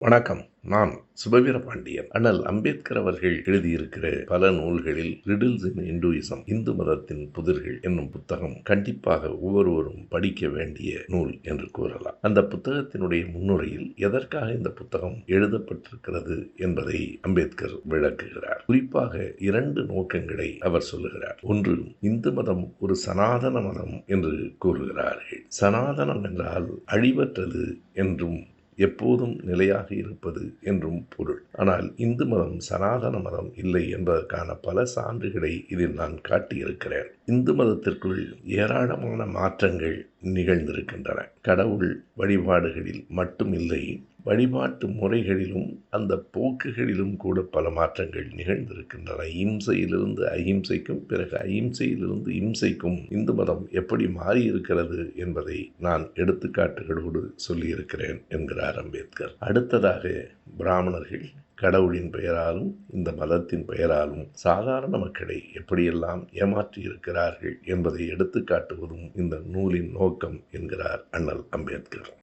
வணக்கம். நான் சுபவீர பாண்டியன் அண்ணல் அம்பேத்கர் அவர்கள் எழுதியிருக்கிற பல நூல்களில் ரிடில்ஸ் இன் இந்துயிசம் இந்து மதத்தின் புதிர்கள் என்னும் புத்தகம் கண்டிப்பாக ஒவ்வொருவரும் படிக்க வேண்டிய நூல் என்று கூறலாம். அந்த புத்தகத்தினுடைய முன்னுரையில் எதற்காக இந்த புத்தகம் எழுதப்பட்டிருக்கிறது என்பதை அம்பேத்கர் விளக்குகிறார். குறிப்பாக இரண்டு நோக்கங்களை அவர் சொல்லுகிறார். ஒன்று இந்து மதம் ஒரு சனாதன மதம் என்று கூறுகிறார்கள். சனாதனம் என்றால் அழிவற்றது என்றும் எப்போதும் நிலையாக இருப்பது என்றும் பொருள். ஆனால் இந்து மதம் சனாதன மதம் இல்லை என்பதற்கான பல சான்றுகளை இதில் நான் காட்டியிருக்கிறேன். இந்து மதத்திற்குள் ஏராளமான மாற்றங்கள் நிகழ்ந்திருக்கின்றன. கடவுள் வழிபாடுகளில் மட்டுமில்லை வழிபாட்டு முறைகளிலும் அந்த போக்குகளிலும் கூட பல மாற்றங்கள் நிகழ்ந்திருக்கின்றன. இம்சையிலிருந்து அஹிம்சைக்கும் பிறகு அஹிம்சையிலிருந்து இம்சைக்கும் இந்து மதம் எப்படி மாறியிருக்கிறது என்பதை நான் எடுத்துக்காட்டுகளோடு சொல்லியிருக்கிறேன் என்கிறார் அம்பேத்கர். அடுத்ததாக பிராமணர்கள் கடவுளின் பெயராலும் இந்த மதத்தின் பெயராலும் சாதாரண மக்களை எப்படியெல்லாம் ஏமாற்றி இருக்கிறார்கள் என்பதை எடுத்துக்காட்டுவதும் இந்த நூலின் நோக்கம் என்கிறார் அண்ணல் அம்பேத்கர்.